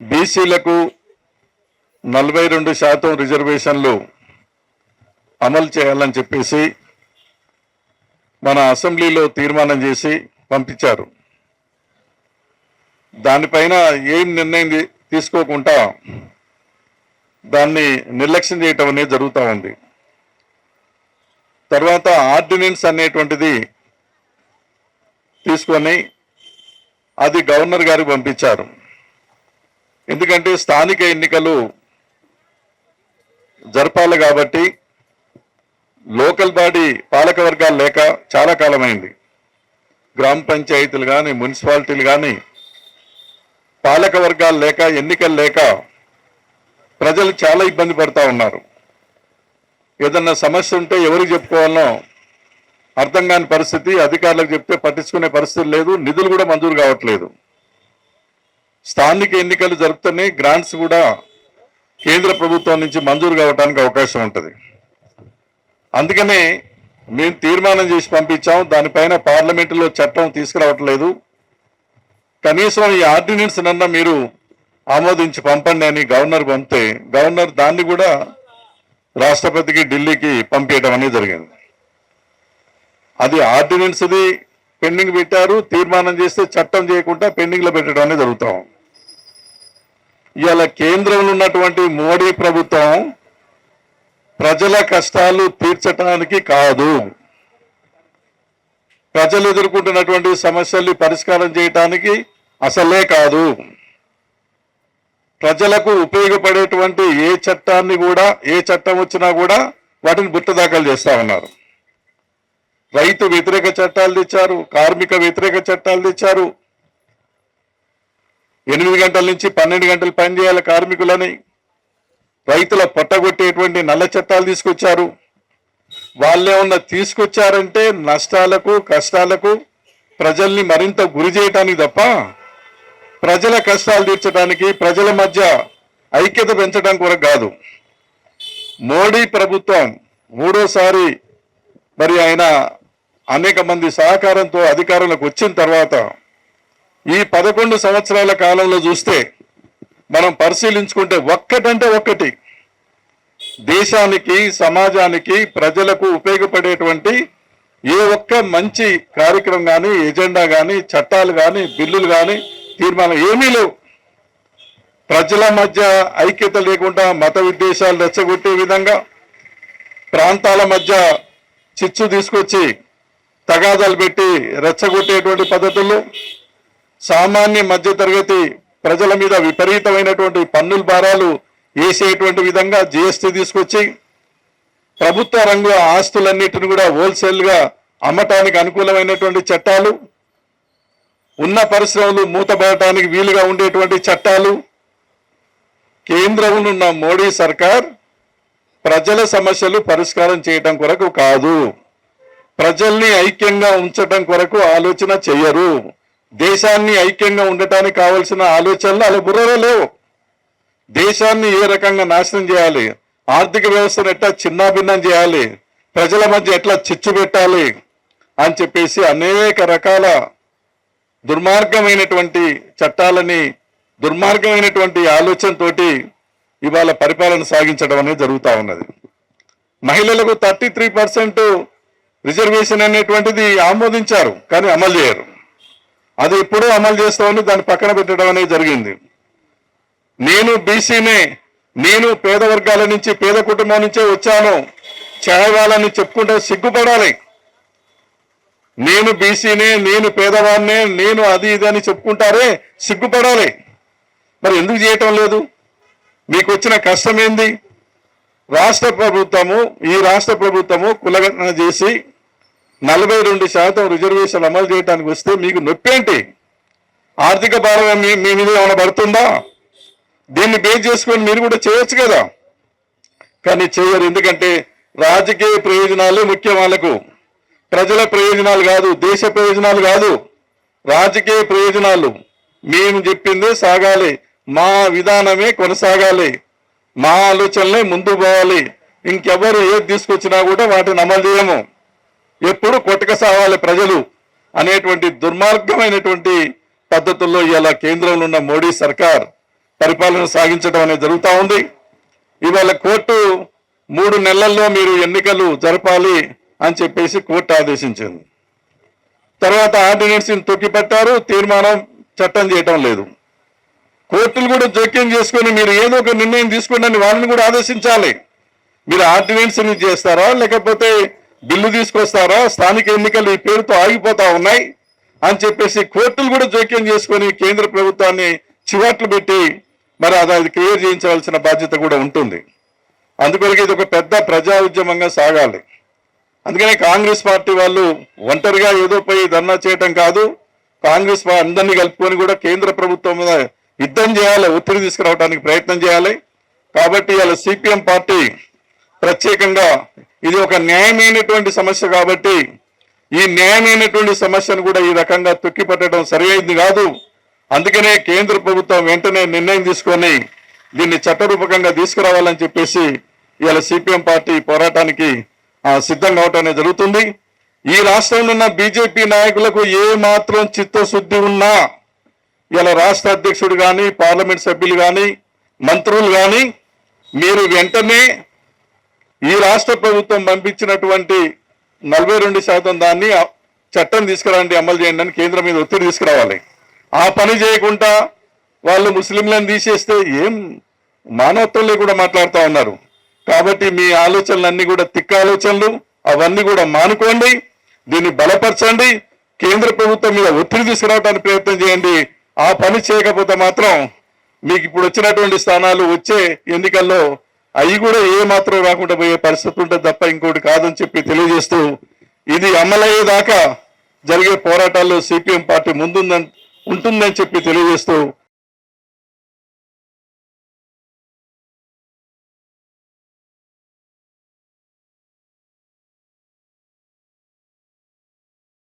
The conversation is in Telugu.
బీసీలకు నలభై రెండు శాతం రిజర్వేషన్లు అమలు చేయాలని చెప్పేసి మన అసెంబ్లీలో తీర్మానం చేసి పంపించారు. దానిపైన ఏం నిర్ణయం తీసుకోకుండా దాన్ని నిర్లక్ష్యం చేయటం అనేది జరుగుతూ ఉంది. తర్వాత ఆర్డినెన్స్ అనేటువంటిది తీసుకొని అది గవర్నర్ గారికి పంపించారు. ఎందుకంటే స్థానిక ఎన్నికలు జరపాలి కాబట్టి లోకల్ బాడీ పాలక వర్గాలు లేక చాలా కాలమైంది. గ్రామ పంచాయతీలు కానీ మున్సిపాలిటీలు కానీ పాలక వర్గాలు లేక ఎన్నికలు లేక ప్రజలు చాలా ఇబ్బంది పడుతూ ఉన్నారు. ఏదన్నా సమస్య ఉంటే ఎవరికి చెప్పుకోవాలనో అర్థం కాని పరిస్థితి అధికారులకు చెప్తే పట్టించుకునే పరిస్థితి లేదు నిధులు కూడా మంజూరు కావట్లేదు. స్థానిక ఎన్నికలు జరుపుతూనే గ్రాంట్స్ కూడా కేంద్ర ప్రభుత్వం నుంచి మంజూరు కావడానికి అవకాశం ఉంటుంది. అందుకనే మేము తీర్మానం చేసి పంపించాం. దానిపైన పార్లమెంటులో చట్టం తీసుకురావట్లేదు. కనీసం ఈ ఆర్డినెన్స్ నన్న మీరు ఆమోదించి పంపండి అని గవర్నర్ పంపితే గవర్నర్ దాన్ని కూడా రాష్ట్రపతికి ఢిల్లీకి పంపించడం అనేది జరిగింది. అది ఆర్డినెన్స్ది పెండింగ్ పెట్టారు. తీర్మానం చేస్తే చట్టం చేయకుండా పెండింగ్లో పెట్టడం అనేది జరుగుతాం ఇవాళ కేంద్రంలో ఉన్నటువంటి మోడీ ప్రభుత్వం ప్రజల కష్టాలు తీర్చడానికి కాదు. ప్రజలు ఎదుర్కొంటున్నటువంటి సమస్యల్ని పరిష్కారం చేయటానికి అసలే కాదు. ప్రజలకు ఉపయోగపడేటువంటి ఏ చట్టాన్ని కూడా ఏ చట్టం వచ్చినా కూడా వాటిని బుట్టదాఖలు చేస్తా ఉన్నారు. రైతు వ్యతిరేక చట్టాలు తెచ్చారు కార్మిక వ్యతిరేక చట్టాలు తెచ్చారు ఎనిమిది గంటల నుంచి పన్నెండు గంటలు పనిచేయాలి కార్మికులని. రైతుల పొట్టగొట్టేటువంటి నల్ల చట్టాలు తీసుకొచ్చారు. వాళ్ళేమన్నా తీసుకొచ్చారంటే నష్టాలకు కష్టాలకు ప్రజల్ని మరింత గురి చేయటానికి తప్ప ప్రజల కష్టాలు తీర్చడానికి ప్రజల మధ్య ఐక్యత పెంచడం కొరకు కాదు. మోడీ ప్రభుత్వం మూడోసారి మరి ఆయన అనేక మంది సహకారంతో అధికారంలోకి వచ్చిన తర్వాత ఈ పదకొండు సంవత్సరాల కాలంలో చూస్తే మనం పరిశీలించుకుంటే ఒక్కటంటే ఒక్కటి. దేశానికి సమాజానికి ప్రజలకు ఉపయోగపడేటువంటి ఏ ఒక్క మంచి కార్యక్రమం కానీ ఎజెండా కానీ చట్టాలు కానీ బిల్లులు కానీ తీర్మానం ఏమీ లేవు. ప్రజల మధ్య ఐక్యత లేకుండా మత విద్వేషాలు రెచ్చగొట్టే విధంగా ప్రాంతాల మధ్య చిచ్చు తీసుకొచ్చి తగాదాలు పెట్టి రెచ్చగొట్టేటువంటి పద్ధతుల్లో సామాన్య మధ్య తరగతి ప్రజల మీద విపరీతమైనటువంటి పన్నుల భారాలు వేసేటువంటి విధంగా జిఎస్టీ తీసుకొచ్చి ప్రభుత్వ రంగు ఆస్తులన్నిటిని కూడా హోల్సేల్గా అమ్మటానికి అనుకూలమైనటువంటి చట్టాలు ఉన్న పరిశ్రమలు మూతపడటానికి వీలుగా ఉండేటువంటి చట్టాలు. కేంద్రంలో ఉన్న మోడీ సర్కార్ ప్రజల సమస్యలు పరిష్కారం చేయటం కొరకు కాదు. ప్రజల్ని ఐక్యంగా ఉంచటం కొరకు ఆలోచన చెయ్యరు. దేశాన్ని ఐక్యంగా ఉండటానికి కావలసిన ఆలోచనలు అలా బుర్రలో లేవు. దేశాన్ని ఏ రకంగా నాశనం చేయాలి? ఆర్థిక వ్యవస్థను ఎట్లా చిన్నాభిన్నం చేయాలి? ప్రజల మధ్య ఎట్లా చిచ్చు పెట్టాలి? అని చెప్పేసి అనేక రకాల దుర్మార్గమైనటువంటి చట్టాలని దుర్మార్గమైనటువంటి ఆలోచనతోటి ఇవాళ పరిపాలన సాగించడం అనేది జరుగుతూ ఉన్నది. మహిళలకు థర్టీ త్రీ పర్సెంట్ రిజర్వేషన్ అనేటువంటిది ఆమోదించారు కానీ అమలు చేయరు. అది ఎప్పుడూ అమలు చేస్తామని దాన్ని పక్కన పెట్టడం అనేది జరిగింది. నేను బీసీనే నేను పేద వర్గాల నుంచి పేద కుటుంబం నుంచే వచ్చాను. చేయాలని చెప్పుకుంటే సిగ్గుపడాలి. నేను బీసీనే నేను పేదవాడినే నేను అది ఇది అని చెప్పుకుంటారే సిగ్గుపడాలి. మరి ఎందుకు చేయటం లేదు? మీకు వచ్చిన కష్టం ఏంది? రాష్ట్ర ప్రభుత్వము ఈ రాష్ట్ర ప్రభుత్వము కులగణన చేసి నలభై రెండు శాతం రిజర్వేషన్ అమలు చేయడానికి వస్తే మీకు నొప్పి ఏంటి? ఆర్థిక భారం మీ మీ మీద ఏమైనా పడుతుందా? దీన్ని బేస్ చేసుకొని మీరు కూడా చేయొచ్చు కదా. కానీ చేయరు. ఎందుకంటే రాజకీయ ప్రయోజనాలే ముఖ్యం వాళ్ళకు. ప్రజల ప్రయోజనాలు కాదు దేశ ప్రయోజనాలు కాదు. రాజకీయ ప్రయోజనాలు. మేము చెప్పిందే సాగాలి. మా విధానమే కొనసాగాలి. మా ఆలోచనలే ముందు పోవాలి. ఇంకెవరు ఏది తీసుకొచ్చినా కూడా వాటిని అమలు చేయము. ఎప్పుడు కొట్టక సాగాలి ప్రజలు అనేటువంటి దుర్మార్గమైనటువంటి పద్ధతుల్లో ఇలా కేంద్రంలో ఉన్న మోడీ సర్కార్ పరిపాలన సాగించడం అనేది జరుగుతూ ఉంది. ఇవాళ కోర్టు మూడు నెలల్లో మీరు ఎన్నికలు జరపాలి అని చెప్పేసి కోర్టు ఆదేశించింది. తర్వాత ఆర్డినెన్స్ని తొక్కిపెట్టారు తీర్మానం చట్టం చేయటం లేదు. కోర్టులు కూడా జోక్యం చేసుకొని మీరు ఏదో ఒక నిర్ణయం తీసుకోండి వాళ్ళని కూడా ఆదేశించాలి. మీరు ఆర్డినెన్స్ని చేస్తారా? లేకపోతే బిల్లు తీసుకొస్తారా? స్థానిక ఎన్నికలు ఈ పేరుతో ఆగిపోతా ఉన్నాయి అని చెప్పేసి కోర్టులు కూడా జోక్యం చేసుకొని కేంద్ర ప్రభుత్వాన్ని చివాట్లు పెట్టి మరి అది అది క్లియర్ చేయించవలసిన బాధ్యత కూడా ఉంటుంది. అందుకొరకు ఇది ఒక పెద్ద ప్రజా ఉద్యమంగా సాగాలి. అందుకనే కాంగ్రెస్ పార్టీ వాళ్ళు ఒంటరిగా ఏదో పోయి ధర్నా చేయటం కాదు. కాంగ్రెస్ అందరినీ కలుపుకొని కూడా కేంద్ర ప్రభుత్వం మీద యుద్ధం చేయాలి ఒత్తిడి తీసుకురావడానికి ప్రయత్నం చేయాలి. కాబట్టి వాళ్ళ సిపిఎం పార్టీ ప్రత్యేకంగా ఇది ఒక న్యాయమైనటువంటి సమస్య కాబట్టి ఈ న్యాయమైనటువంటి సమస్యను కూడా ఈ రకంగా తొక్కిపట్టడం సరైనది కాదు. అందుకనే కేంద్ర ప్రభుత్వం వెంటనే నిర్ణయం తీసుకొని దీన్ని చట్టరూపకంగా తీసుకురావాలని చెప్పేసి ఇవాళ సిపిఎం పార్టీ పోరాటానికి సిద్ధం కావటం అనేది జరుగుతుంది. ఈ రాష్ట్రంలో ఉన్న బీజేపీ నాయకులకు ఏ మాత్రం చిత్తశుద్ధి ఉన్నా ఇలా రాష్ట్ర అధ్యక్షుడు కానీ పార్లమెంట్ సభ్యులు కానీ మంత్రులు కానీ మీరు వెంటనే ఈ రాష్ట్ర ప్రభుత్వం పంపించినటువంటి నలభై రెండు శాతం దాన్ని చట్టం తీసుకురండి అమలు చేయండి అని కేంద్రం మీద ఒత్తిడి తీసుకురావాలి. ఆ పని చేయకుండా వాళ్ళు ముస్లింలను తీసేస్తే ఏం మానవత్వం కూడా మాట్లాడుతూ ఉన్నారు. కాబట్టి మీ ఆలోచనలన్నీ కూడా తిక్క ఆలోచనలు అవన్నీ కూడా మానుకోండి దీన్ని బలపరచండి కేంద్ర ప్రభుత్వం మీద ఒత్తిడి తీసుకురావడానికి ప్రయత్నం చేయండి. ఆ పని చేయకపోతే మాత్రం మీకు ఇప్పుడు వచ్చినటువంటి స్థానాలు వచ్చే ఎన్నికల్లో అవి కూడా ఏ మాత్రం రాకుండా పోయే పరిస్థితి ఉంటుంది తప్ప ఇంకోటి కాదని చెప్పి తెలియజేస్తూ ఇది అమలయ్యేదాకా జరిగే పోరాటాల్లో సిపిఎం పార్టీ ముందుందని ఉంటుందని చెప్పి తెలియజేస్తూ